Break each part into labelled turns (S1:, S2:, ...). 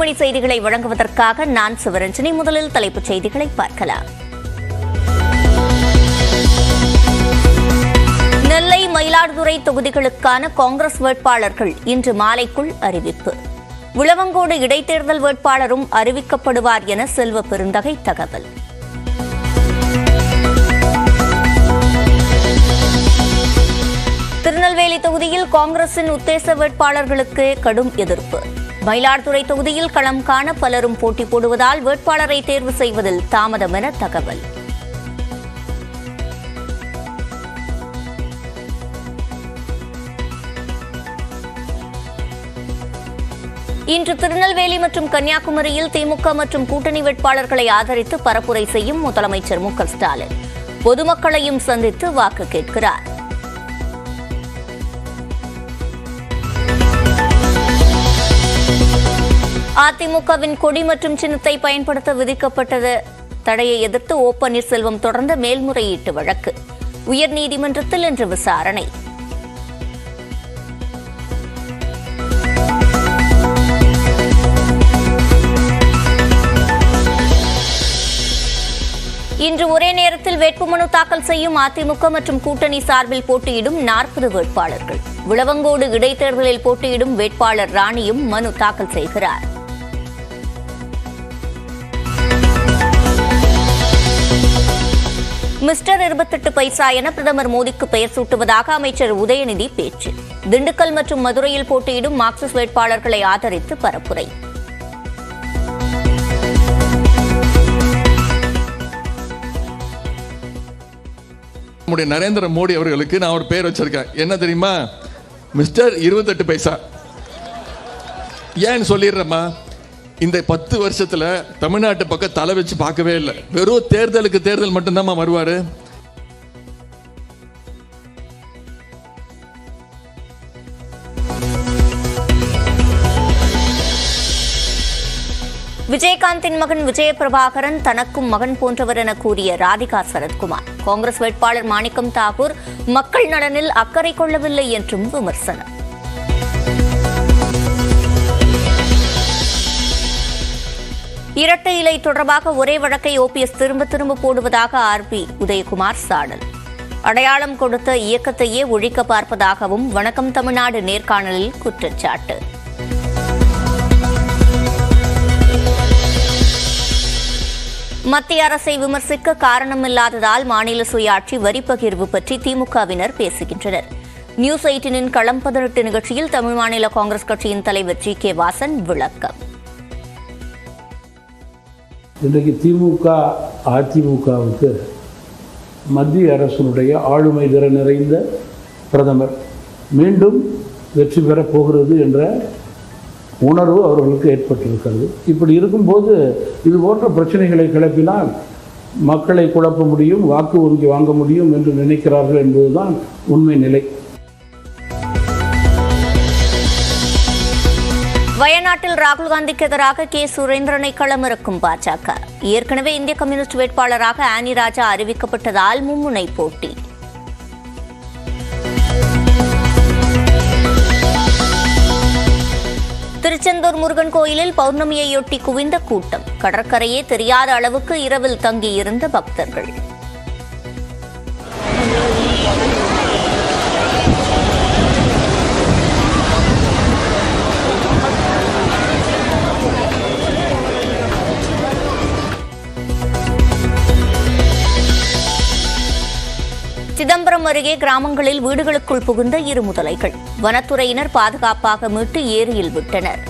S1: மணி செய்திகளை வழங்குவதற்காக நான் சிவரஞ்சனி. முதலில் தலைப்புச் செய்திகளை பார்க்கலாம். நெல்லை மயிலாடுதுறை தொகுதிகளுக்கான காங்கிரஸ் வேட்பாளர்கள் இன்று மாலைக்குள் அறிவிப்பு. உளவங்கோடு இடைத்தேர்தல் வேட்பாளரும் அறிவிக்கப்படுவார் என செல்வ பெருந்தகை தகவல். திருநெல்வேலி தொகுதியில் காங்கிரசின் உத்தேச வேட்பாளர்களுக்கு கடும் எதிர்ப்பு. மயிலாடுதுறை தொகுதியில் களம் காண பலரும் போட்டி போடுவதால் வேட்பாளரை தேர்வு செய்வதில் தாமதம் என தகவல். இன்று திருநெல்வேலி மற்றும் கன்னியாகுமரியில் திமுக மற்றும் கூட்டணி வேட்பாளர்களை ஆதரித்து பரப்புரை செய்யும் முதலமைச்சர் மு க ஸ்டாலின். பொதுமக்களையும் சந்தித்து வாக்கு கேட்கிறார். அதிமுகவின் கொடி மற்றும் சின்னத்தை பயன்படுத்த விதிக்கப்பட்டது. தடையை எதிர்த்து ஓ பன்னீர்செல்வம் தொடர்ந்த மேல்முறையீட்டு வழக்கு. உயர்நீதிமன்றத்தில் இன்று விசாரணை. இன்று ஒரே நேரத்தில் வேட்புமனு தாக்கல் செய்யும் அதிமுக மற்றும் கூட்டணி சார்பில் போட்டியிடும் நாற்பது வேட்பாளர்கள். விளவங்கோடு இடைத்தேர்தலில் போட்டியிடும் வேட்பாளர் ராணியும் மனு தாக்கல் செய்கிறார். மிஸ்டர் இருபத்தெட்டு பைசா என பிரதமர் மோடிக்கு பெயர் சூட்டுவதாக அமைச்சர் உதயநிதி பேச்சு. திண்டுக்கல் மற்றும் மதுரையில் போட்டியிடும் மார்க்சிஸ்ட் வேட்பாளர்களை ஆதரித்து பரப்புரை.
S2: நம்முடைய நரேந்திர மோடி அவர்களுக்கு நான் ஒரு பேர் வச்சிருக்கேன். என்ன தெரியுமா? மிஸ்டர் இருபத்தெட்டு பைசா. ஏன்னு சொல்லிடுறேம்மா. இந்த பத்து வருஷத்துல தமிழ்நாட்டு பக்கம் தலை வச்சு பார்க்கவே இல்லை. வெறும் தேர்தலுக்கு தேர்தல் மட்டும்தான் வருவார்?
S1: விஜயகாந்தின் மகன் விஜயபிரபாகரன் தனக்கும் மகன் போன்றவர் என கூறிய ராதிகா சரத்குமார். காங்கிரஸ் வேட்பாளர் மாணிக்கம் தாகூர் மக்கள் நலனில் அக்கறை கொள்ளவில்லை என்றும் விமர்சனம். இரட்டை இலை தொடர்பாக ஒரே வழக்கை ஓபிஎஸ் திரும்ப திரும்ப போடுவதாக ஆர்பி உதயகுமார் சாடல். அடையாளம் கொடுத்த இயக்கத்தையே ஒழிக்க பார்ப்பதாகவும் வணக்கம் தமிழ்நாடு நேர்காணலில் குற்றச்சாட்டு. மத்திய அரசை விமர்சிக்க காரணமில்லாததால் மாநில சுயாட்சி வரி பகிர்வு பற்றி திமுகவினர் பேசுகின்றனர். நியூஸ் எயிட்டினின் களம் பதினெட்டு நிகழ்ச்சியில் தமிழ் மாநில காங்கிரஸ் கட்சியின் தலைவர் ஜி கே வாசன் விளக்கம்.
S3: இன்றைக்கு திமுக அதிமுகவுக்கு மத்திய அரசினுடைய ஆளுமை திறன் நிறைந்த பிரதமர் மீண்டும் வெற்றி பெறப் போகிறது என்ற உணர்வு அவர்களுக்கு ஏற்பட்டிருக்கிறது. இப்படி இருக்கும்போது இது போன்ற பிரச்சனைகளை கிளப்பினால் மக்களை குழப்ப முடியும் வாக்கு வங்கி வாங்க முடியும் என்று நினைக்கிறார்கள் என்பதுதான் உண்மை நிலை.
S1: வயநாட்டில் ராகுல் காந்திக்கு எதிராக கே. சுரேந்திரனை களமிறக்கும் பாஜக. ஏற்கனவே இந்திய கம்யூனிஸ்ட் வேட்பாளராக ஆனி ராஜா அறிவிக்கப்பட்டதால் மும்முனை போட்டி. திருச்செந்தூர் முருகன் கோயிலில் பௌர்ணமியையொட்டி குவிந்த கூட்டம். கடற்கரையே தெரியாத அளவுக்கு இரவில் தங்கியிருந்த பக்தர்கள். சிதம்பரம் அருகே கிராமங்களில் வீடுகளுக்குள் புகுந்த இரு முதலைகள். வனத்துறையினர் பாதுகாப்பாக மீட்டு ஏரியில் விட்டனர்.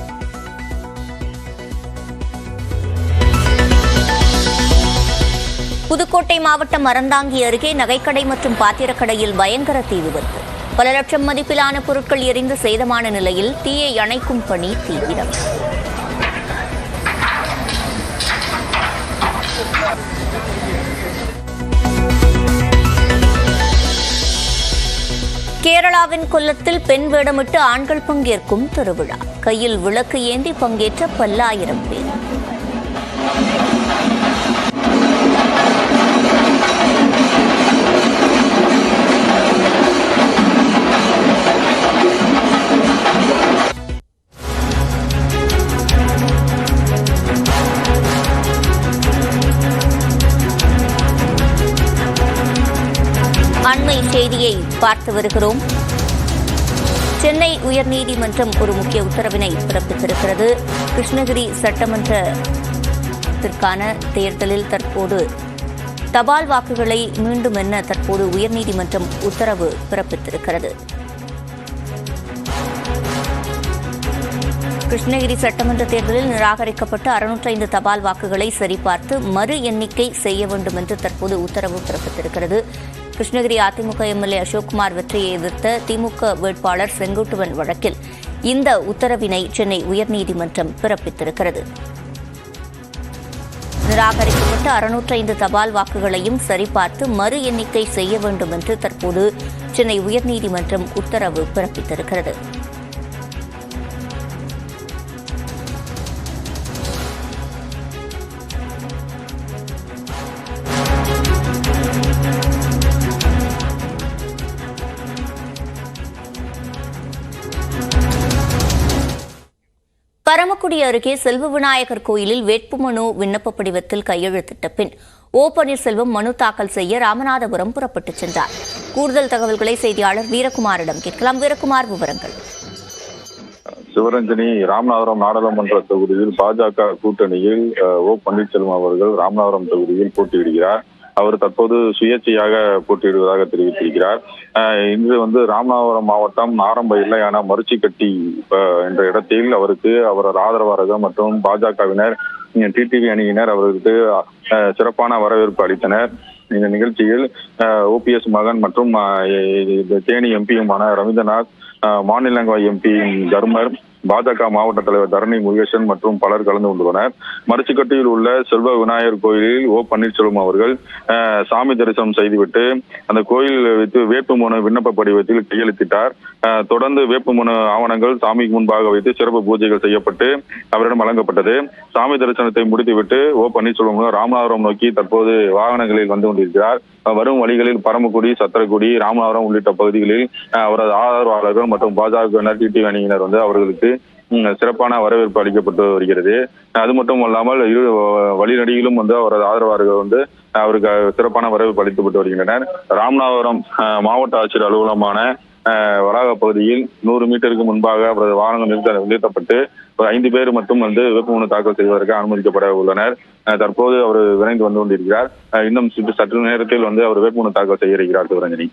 S1: புதுக்கோட்டை மாவட்டம் அறந்தாங்கி அருகே நகைக்கடை மற்றும் பாத்திரக்கடையில் பயங்கர தீ விபத்து பல லட்சம் மதிப்பிலான பொருட்கள் எரிந்து சேதமான நிலையில் தீயை அணைக்கும் பணி தீவிரம். கேரளாவின் கொல்லத்தில் பெண் வேடமிட்டு ஆண்கள் பங்கேற்கும் திருவிழா. கையில் விளக்கு ஏந்தி பங்கேற்ற பல்லாயிரம் பேர். அண்மை செய்தியை பார்த்து வருகிறோம். சென்னை உயர்நீதிமன்றம் ஒரு முக்கிய உத்தரவினை பிறப்பித்திருக்கிறது. கிருஷ்ணகிரி சட்டமன்றத்திற்கான தேர்தலில் தற்போது தபால் வாக்குகளை மீண்டும் எண்ண தற்போது உயர்நீதிமன்றம் உத்தரவு பிறப்பித்திருக்கிறது. கிருஷ்ணகிரி சட்டமன்ற தேர்தலில் நிராகரிக்கப்பட்ட அறுநூற்றைந்து தபால் வாக்குகளை சரிபார்த்து மறு எண்ணிக்கை செய்ய வேண்டும் என்று தற்போது உத்தரவு பிறப்பித்திருக்கிறது. கிருஷ்ணகிரி அதிமுக எம்எல்ஏ அசோக்குமார் வெற்றியை எதிர்த்த திமுக வேட்பாளர் செங்குட்டுவன் வழக்கில். இந்த உத்தரவினை சென்னை உயர்நீதிமன்றம் பிறப்பித்திருக்கிறது. நிராகரிக்கப்பட்ட அறுநூற்றைந்து தபால் வாக்குகளையும் சரிபார்த்து மறு எண்ணிக்கை செய்ய வேண்டும் என்று தற்போது சென்னை உயர்நீதிமன்றம் உத்தரவு பிறப்பித்திருக்கிறது. பரமக்குடி அருகே செல்வ விநாயகர் கோயிலில் வேட்புமனு விண்ணப்ப படிவத்தில் கையெழுத்திட்ட பின் ஓ பன்னீர்செல்வம் மனு தாக்கல் செய்ய ராமநாதபுரம் புறப்பட்டுச் சென்றார். கூடுதல் தகவல்களை செய்தியாளர் வீரகுமாரிடம் கேட்கலாம். வீரகுமார் விவரங்கள்.
S4: சிவரஞ்சனி ராமநாதபுரம் நாடாளுமன்ற தொகுதியில் பாஜக கூட்டணியில் ஓ பன்னீர்செல்வம் அவர்கள் ராமநாதபுரம் தொகுதியில் போட்டியிடுகிறார். அவர் தற்போது சுயேட்சையாக போட்டியிடுவதாக தெரிவித்திருக்கிறார். இன்று வந்து ராமநாதபுரம் மாவட்டம் நாரம்ப இல்லையான மருச்சிக்கட்டி என்ற இடத்தில் அவருக்கு அவரது ஆதரவாளர்கள் மற்றும் பாஜகவினர் டிடிவி அணியினர் அவருக்கு சிறப்பான வரவேற்பு அளித்தனர். இந்த நிகழ்ச்சியில் ஓபிஎஸ் மகன் மற்றும் தேனி எம்பியுமான ரவீந்திரநாத் மாநிலங்களவை எம்பி தர்மர் பாஜக மாவட்ட தலைவர் தரணி முருகேசன் மற்றும் பலர் கலந்து கொண்டுள்ளனர். மருச்சிக்கட்டியில் உள்ள செல்வ விநாயகர் கோயிலில் ஓ பன்னீர்செல்வம் அவர்கள் சாமி தரிசனம் செய்துவிட்டு அந்த கோயில் வைத்து வேட்புமனு விண்ணப்ப படிவத்தில் கையெழுத்திட்டார். தொடர்ந்து வேட்புமனு ஆவணங்கள் சாமிக்கு முன்பாக வைத்து சிறப்பு பூஜைகள் செய்யப்பட்டு அவரிடம் வழங்கப்பட்டது. சாமி தரிசனத்தை முடித்துவிட்டு ஓ பன்னீர்செல்வம் ராமநாதபுரம் நோக்கி தற்போது வாகனங்களில் வந்து கொண்டிருக்கிறார். வரும் வழிகளில் பரமக்குடி சத்திரக்குடி ராமநாதபுரம் உள்ளிட்ட பகுதிகளில் அவரது ஆதரவாளர்கள் மற்றும் பாஜக டிடி அணியினர் வந்து அவர்களுக்கு சிறப்பான வரவேற்பு அளிக்கப்பட்டு வருகிறது. அது மட்டும் இல்லாமல் இரு வழிநடிகளும் வந்து அவரது ஆதரவாளர்கள் வந்து அவருக்கு சிறப்பான வரவேற்பு அளிக்கப்பட்டு வருகின்றனர். ராமநாதபுரம் மாவட்ட ஆட்சியர் அலுவலகமான வளாக பகுதியில் நூறு மீட்டருக்கு முன்பாக அவரது வாகனம் நிறுத்த நிறுத்தப்பட்டு ஒரு ஐந்து பேர் மட்டும் வந்து வேட்புமனு தாக்கல் செய்வதற்கு அனுமதிக்கப்பட உள்ளனர். தற்போது அவர் விரைந்து வந்து கொண்டிருக்கிறார். இன்னும் சிறு சற்று நேரத்தில் வந்து அவர் வேட்புமனு தாக்கல் செய்ய இருக்கிறார் சிவரஞ்சனி.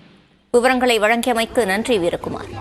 S1: விவரங்களை வழங்கியமைக்கு நன்றி வீரகுமார்.